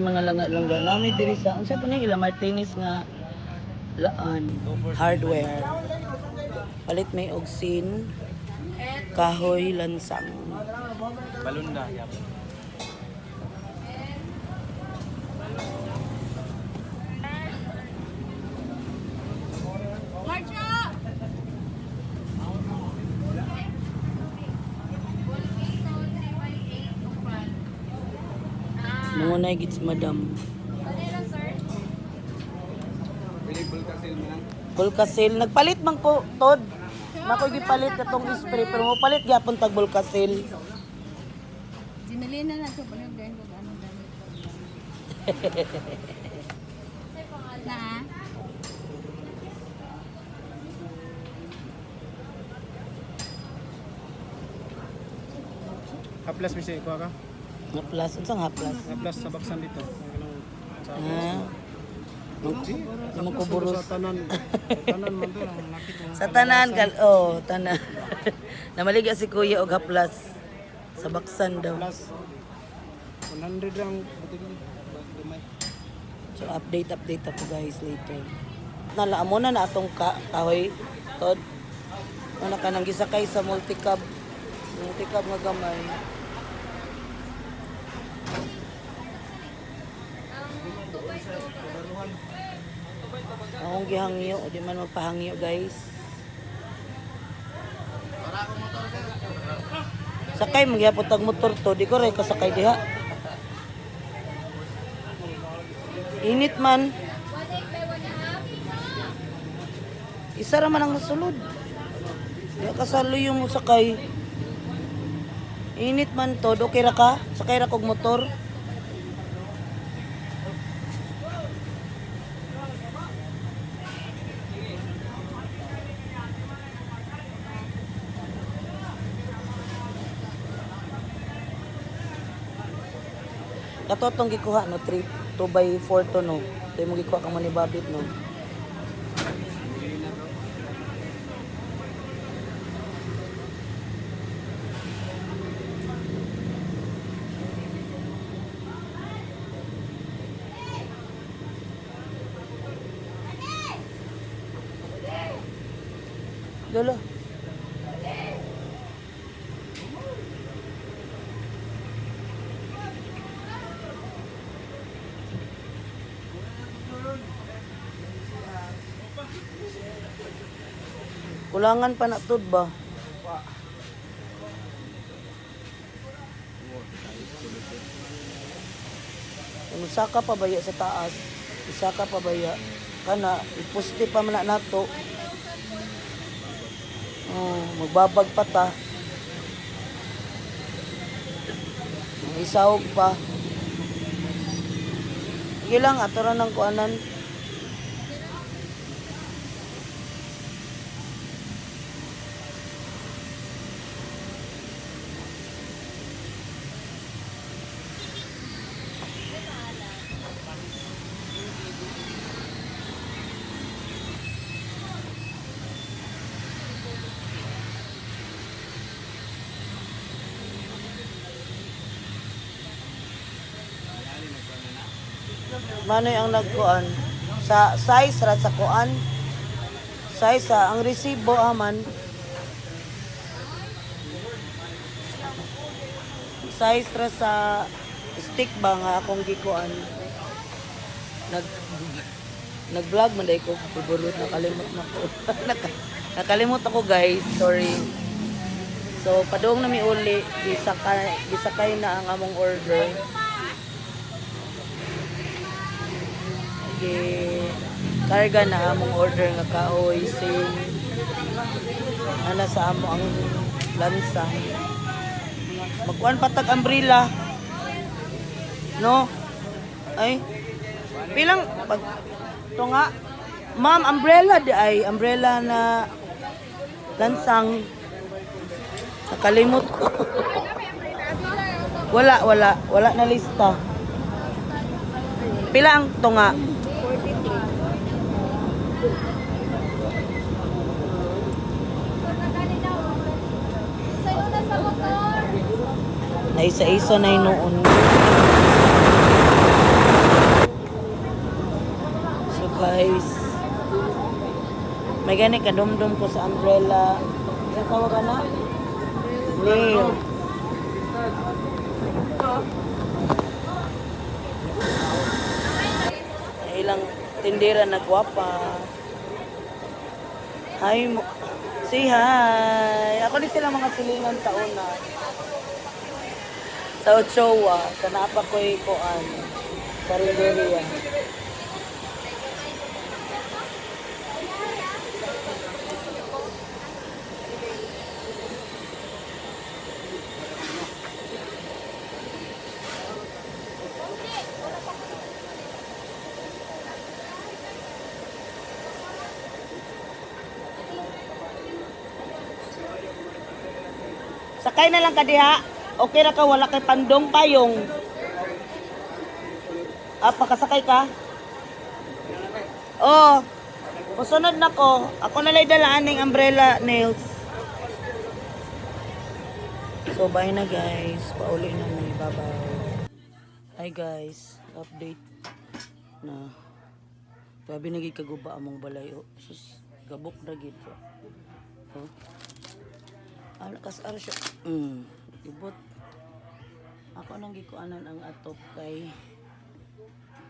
Ay mga langa-langga. Nami diri sa unsa pa ni ila Martinez nga laan hardware. Palit may ogsin, kahoy, lansang. Balunda, Nangunay gits madam. Bulkasil. Nagpalit man ko, Tod. Nakoy gipalit katong spray pero mo palit gyapon tag Bulkasil. Sinalina na ito, palag dahil kung anong damit ko. Na? Haplas mi ko ka. Haplas, unsang haplas? Haplas sa baksan dito. Ah. Mo ko buros. sa tanan. Sa tanan man to. Sa tanan kal oh, tanan. Namaliga si Kuya og haplas sa baksan daw. Plus 100 lang. So update update ako guys later. Nala mo na na atong ka kahoy tod. Ano ka nang gisakay sa multicab. Multicab nga gamay. Akong gihangyo, di man magpahangyo guys. Sakay magyapon tag motor to, di ko rin kasakay diha. Init man. Isa raman ang nasulod. Di kasalo yung sakay. Init man to, okay ra ka? Sakay ra kog motor. Kato tong gikuha no 3 2 by 4 to no. Ito mo gikuha ka man ni Babit no. Kulangan pa na tud ba? Isa ka pa baya sa taas, isa ka pa baya, kana, ipusti pa man na nato. Oh, magbabag pa ta. Ang isawag pa. Sige lang, atoran ng kuanan. Manoy ang nagkuan. Sa size ra sa kuan. Size sa ang resibo aman size ra sa stick ba nga akong gikuan? Nag nag-vlog man dai ko. Bubulot nakalimot na ko Naka- nakalimot ako guys. Sorry. So padung na mi uli gisakay gisakay na ang among order Gi karga na among order nga kaoy sing. Ana sa amo ang lansa. Magkuan patag umbrella. No? Ay. Pilang pag to nga. Ma'am umbrella di ay. Umbrella na lansang. Nakalimot ko. Wala wala. Wala na lista. Pila ang to nga na isa-isa na noon. guys. May gani kadumdum ko sa umbrella. Ano tawag na? Nail. Ilang tindera na gwapa. Hi. Say hi. Ako din sila mga silingan taon na. Sa Ochoa, sa napakoy ko an. Sa Riberia. Sakay na lang ka diha. Okay ra ka wala kay pandong payong. Ah, pakasakay ka? Oh. Musunod na ko. Ako na lang dalaan ng umbrella nails. So, bye na guys. Pauli na may babaw. Hi guys. Update na. Grabe naging kaguba among balay. Oh, sus, gabok na gid ko. Oh. Ano kas ano siya? Mm, ibot. Ako nang gikuanan ang atop kay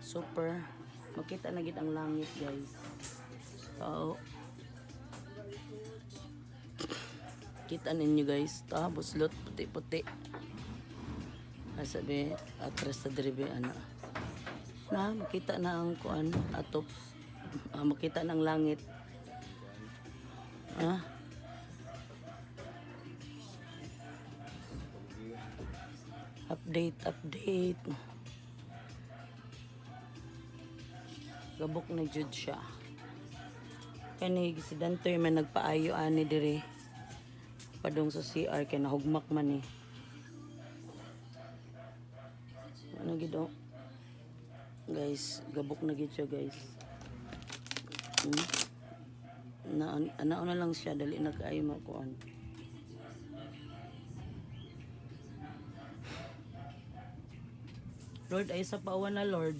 super makita na gid ang langit guys. So, kita ninyo guys, ta buslot puti-puti. Asa be atras sa dribe ana. Na makita na ang kuan atop. Ah, makita ng langit. Ah, Update, update. Gabok na jud siya. Kani si Dantoy man nagpaayo ani dire. Padung sa CR kay nahugmak man ni. Ano gid? Guys, gabok na gid siya guys. Hmm? Na ana na lang siya dali na kaayo makuan. Lord, ay sa paawan na Lord.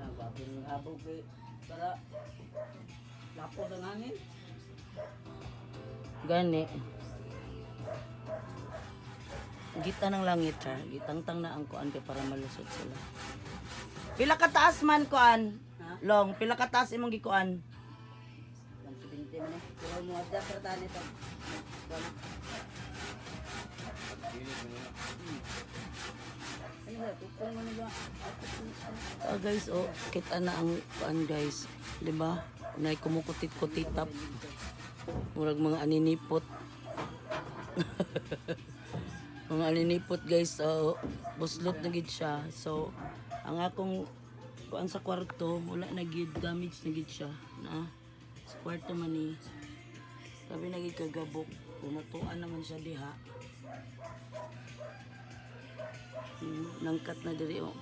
Nababing habog kay para lapo ng hangin. Gani. Gita ng langit ha. Gitangtang na ang kuan kay para malusot sila. Pila ka taas man kuan? Long, pila ka taas imong gikuan? Ah guys, oh, kita na ang kuan guys, 'di ba? Nay kumukutit-kutitap. Murag mga aninipot. mga aninipot guys, oh, buslot na gid siya. So, ang akong kuan sa kwarto, wala na gid damage na gid siya na sa kwarto man ni sabi na gid kagabok Tumatuan naman siya diha. Hmm, nangkat na diri oh.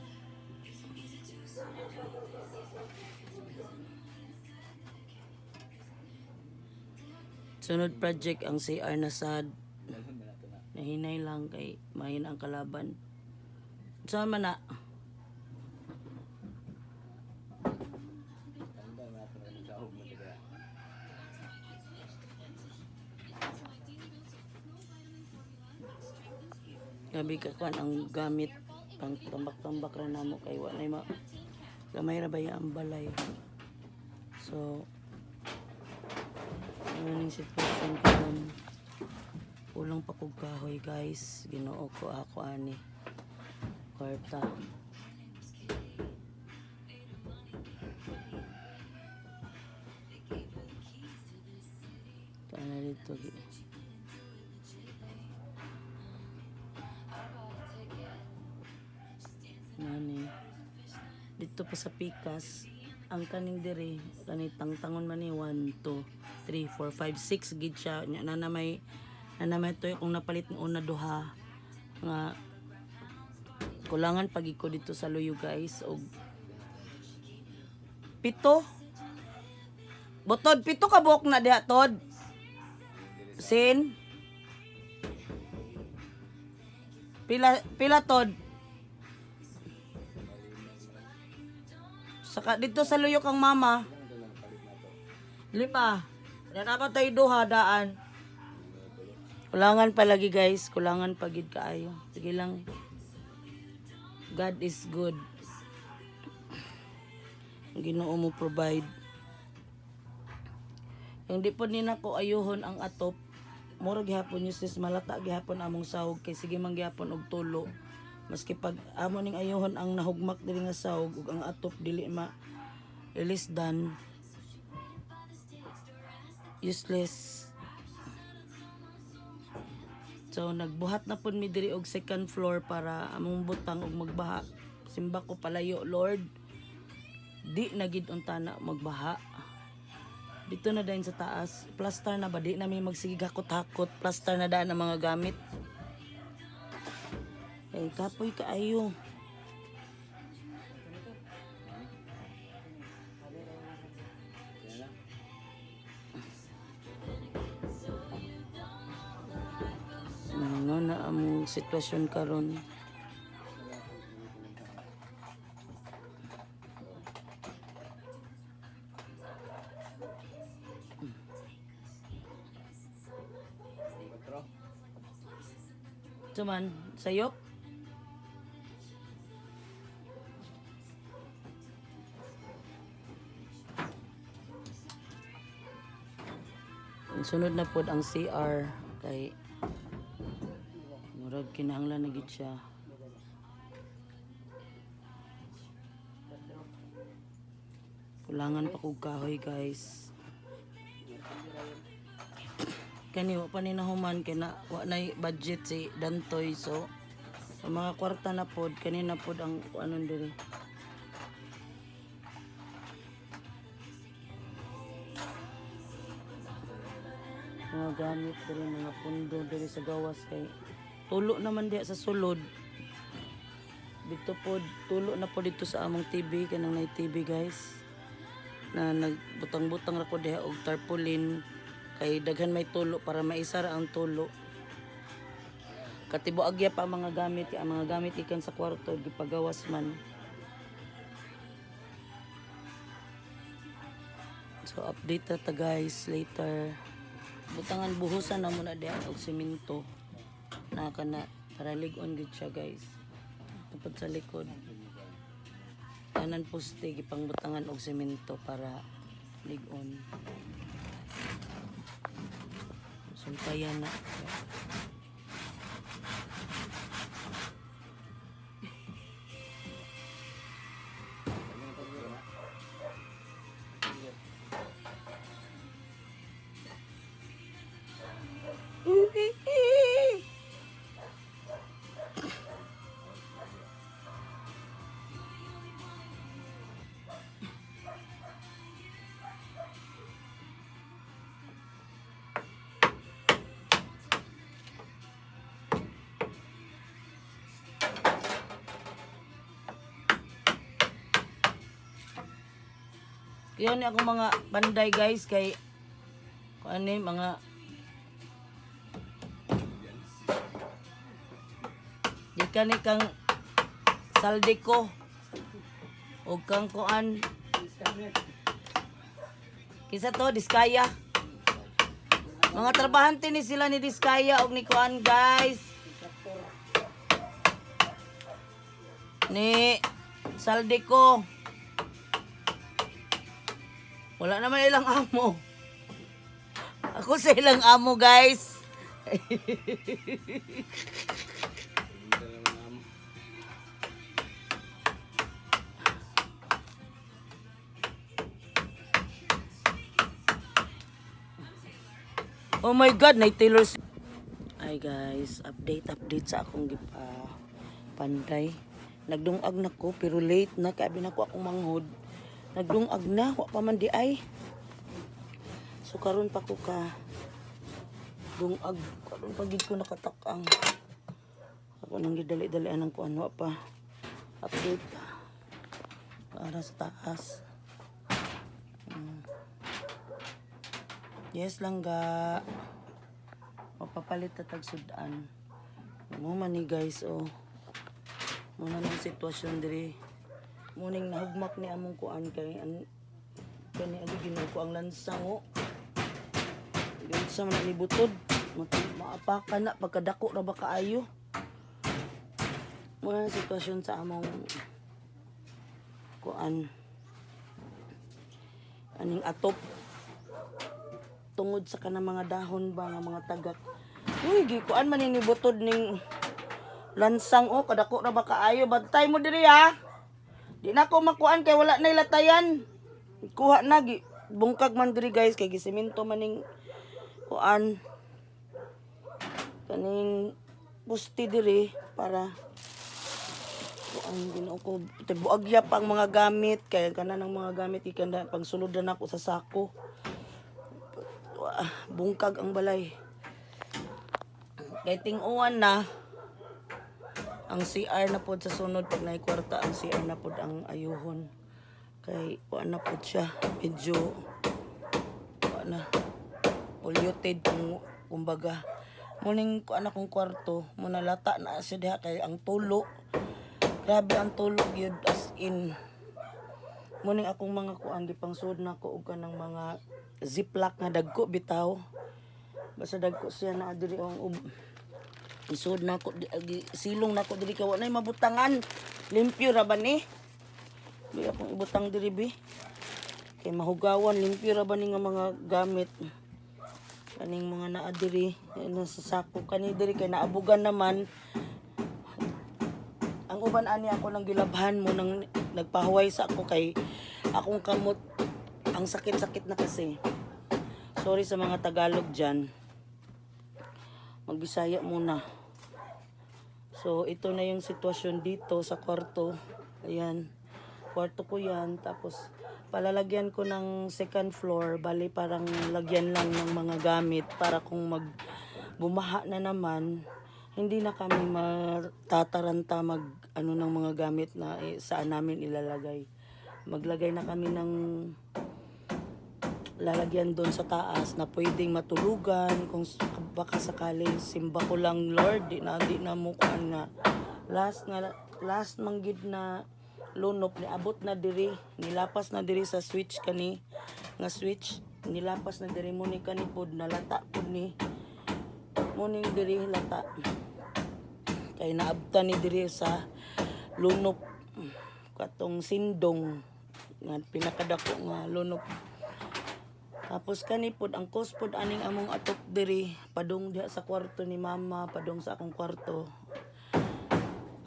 Sunod project ang CR na sad nahinay lang kay mahina ang kalaban. Saan man na Gabi ka kwan ang gamit pang tambak-tambak ra namo kay wa nay ma gamay ra ba ang balay. So ano ning sitwasyon karon kulang pa kog guys. Ginoo ko ako ani. Kwarta Nani. Dito pa sa Pikas, ang kaning dire, kani tangtangon man ni 1 2 3 4 5 6 gid siya. Nya na na may na na may toy kung napalit ng una duha nga kulangan pag ko dito sa luyo guys og pito Botod, pito ka buok na diha, Tod. Sin. Pila pila tod. Saka dito sa luyok ang mama. Lima. Yan ako tayo duha daan. Kulangan palagi guys, kulangan pagid kaayo. Sige lang. God is good. Ang Ginoo mo provide. Yung di po nina ko ayuhon ang atop. Mura gihapon yung sis malata gihapon among sahog kay sige man gihapon og tulo. Maski pag amo ning ayuhon ang nahugmak diri nga sahog ug ang atop dili ma ilisdan useless So nagbuhat na pud mi diri og second floor para among butang og magbaha. Simba ko palayo, Lord. Di na gid unta na magbaha. Dito na dayon sa taas. Plaster na ba di na may magsige hakot-hakot. Plaster na daan ang mga gamit. Eh kapoy kaayo. Ano na among sitwasyon karon. Cuman, sayop. Sunod na pod ang CR kay murag kinahanglan na gid siya. Kulangan pa kog kahoy guys. Kani wa pa ni nahuman kay na wa na budget si Dantoy so ang mga kwarta na pod kanina pod ang anon diri. Mga gamit diri mga pundo diri sa gawas kay tulo naman diya sa sulod. Dito po tulo na po dito sa among TV kanang na TV guys. Na nagbutang-butang ra ko diha og tarpaulin. Kay daghan may tulo para maisara ang tulo. Katibo agya pa mga gamit ang mga gamit ikan sa kwarto gipagawas man. So update ta guys later butangan buhusan na muna diha og semento na kana para ligon gid siya guys. Tupad sa likod. Tanan poste gipang butangan og semento para ligon. Sumpayan na Yan ako mga banday guys kay ano mga di ka ni kang saldi ko. O kang kuan. Kisa to diskaya. Mga trabahante ni sila ni diskaya og ni kuan guys. Ni saldi ko wala naman ilang amo. Ako sa ilang amo, guys. oh my God, na Taylor. Ay guys, update, update sa akong gipa panday. Nagdungag na ko, pero late na, kaya binako akong manghod nagdungag na wa pa man di ay so karon pa ko ka dungag karon pa gid ko nakatakang ako nang gidali-dali anang ko ano pa update pa para sa taas Hmm. yes lang ga mapapalit ta tag sudan Mo man ni guys oh. Muna ng sitwasyon diri. Muning nahugmak ni among kuan kay an kani ali ko ang lansang oh. Yun sa man ni butod. Maapakan na pagkadako ra ba kaayo. Muna sitwasyon sa among kuan aning atop tungod sa kanang mga dahon ba nga mga tagak uy gikuan man ni butod ning lansang o kadako ra ba kaayo bantay mo diri ha di na ko makuan kay wala na ilatayan kuha na bungkag man diri guys kay gisiminto man ning kuan. Kaning pusti diri para kuan ginoo ko tibuagya pa ang mga gamit kay kana ng mga gamit ikanda pag suludan ako sa sako. Bungkag ang balay. Kay ting-uwan na ang CR na pod sa sunod pag naay kwarta ang CR na pod ang ayuhon. Kay kuan na pod siya. Medyo kuan na. Polluted kung kumbaga. Muning kuan akong kwarto. Muna lata na siya diha kay ang tulo. Grabe ang tulog yun as in. Muning akong mga kuan gipang sud na ko og kanang mga ziplock nga dagko bitaw. Basta dagko siya na diri ang um, isud na ko di- agi- silong na ko diri kay wa nay mabutangan. Limpyo ra ba ni? Di akong ibutang diri bi. Kay mahugawan limpyo ra ba ni nga mga gamit? Kaning mga naa diri nasa sako kani diri kay naabugan naman. Ang uban ani ako nang gilabhan mo nang nagpahuway sa ako kay akong kamot ang sakit-sakit na kasi. Sorry sa mga Tagalog dyan. Magbisaya muna so ito na yung sitwasyon dito sa kwarto. Ayan. Kwarto ko yan. Tapos palalagyan ko ng second floor. Bali parang lagyan lang ng mga gamit para kung mag bumaha na naman hindi na kami matataranta mag ano ng mga gamit na eh, saan namin ilalagay. Maglagay na kami ng lalagyan doon sa taas na pwedeng matulugan. Kung baka sakaling simba ko lang Lord di na di na mo kuan nga. Last nga last manggid na lunop ni abot na diri. Nilapas na diri sa switch kani nga switch. Nilapas na diri mo ni kani pod nalata pod ni muning diri lata. Kay naabta ni diri sa lunop katong sindong. Nga pinakadako nga lunop tapos kani pod ang cost pod aning among atok diri padung diha sa kwarto ni mama padung sa akong kwarto.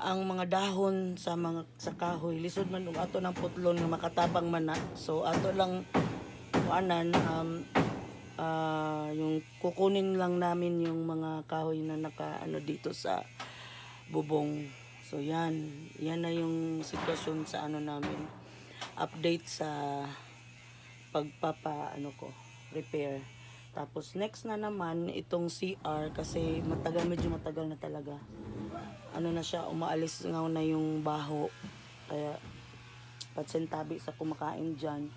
Ang mga dahon sa mga sa kahoy lisod man og ato ng putlon nga makatabang man na. So ato lang kuanan um ah, yung kukunin lang namin yung mga kahoy na naka ano dito sa bubong. So yan. Yan na yung sitwasyon sa ano namin. Update sa pagpapa ano ko repair. Tapos next na naman itong CR kasi matagal medyo matagal na talaga. Ano na siya umaalis nga na yung baho. Kaya patsintabi sa kumakain dyan.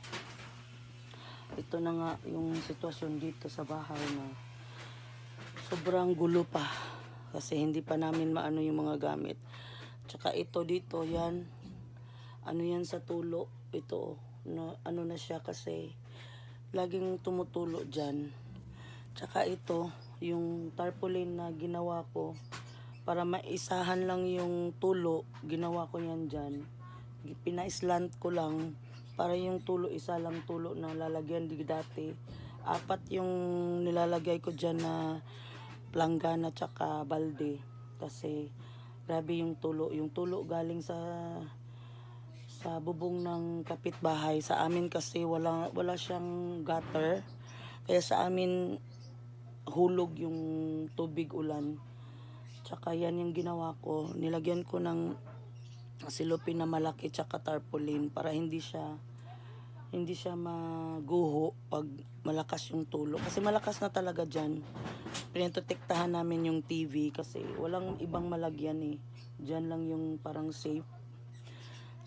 Ito na nga yung sitwasyon dito sa bahay na sobrang gulo pa. Kasi hindi pa namin maano yung mga gamit. Tsaka ito dito yan. Ano yan sa tulo? Ito oh, na, ano na siya kasi laging tumutulo dyan. Tsaka ito yung tarpaulin na ginawa ko para maisahan lang yung tulo ginawa ko yan dyan. Pinaislant ko lang para yung tulo isa lang tulo na lalagyan di dati. Apat yung nilalagay ko dyan na planggana tsaka balde. Kasi grabe yung tulo. Yung tulo galing sa sa bubong ng kapitbahay. Sa amin kasi wala wala siyang gutter. Kaya sa amin hulog yung tubig ulan. Tsaka yan yung ginawa ko. Nilagyan ko ng silupin na malaki tsaka tarpaulin para hindi siya hindi siya maguho pag malakas yung tulo. Kasi malakas na talaga dyan. Pinotektahan namin yung TV kasi walang ibang malagyan eh. Dyan lang yung parang safe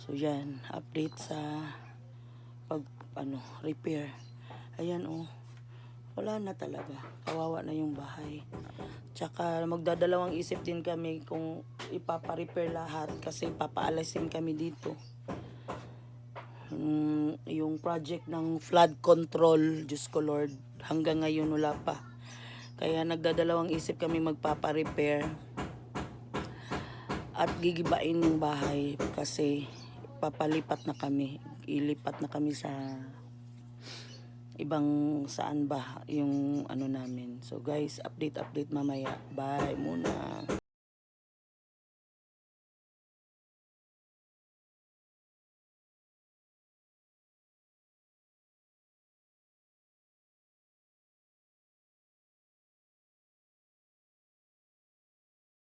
so yan update sa pag ano repair ayan oh wala na talaga. Kawawa na yung bahay. Tsaka magdadalawang isip din kami kung ipapa-repair lahat kasi papaalasin kami dito. Mm, yung project ng flood control, Diyos ko Lord, hanggang ngayon wala pa. Kaya nagdadalawang isip kami magpapa-repair at gigibain yung bahay kasi papalipat na kami. Ilipat na kami sa ibang saan ba yung ano namin. So guys, update update mamaya. Bye muna.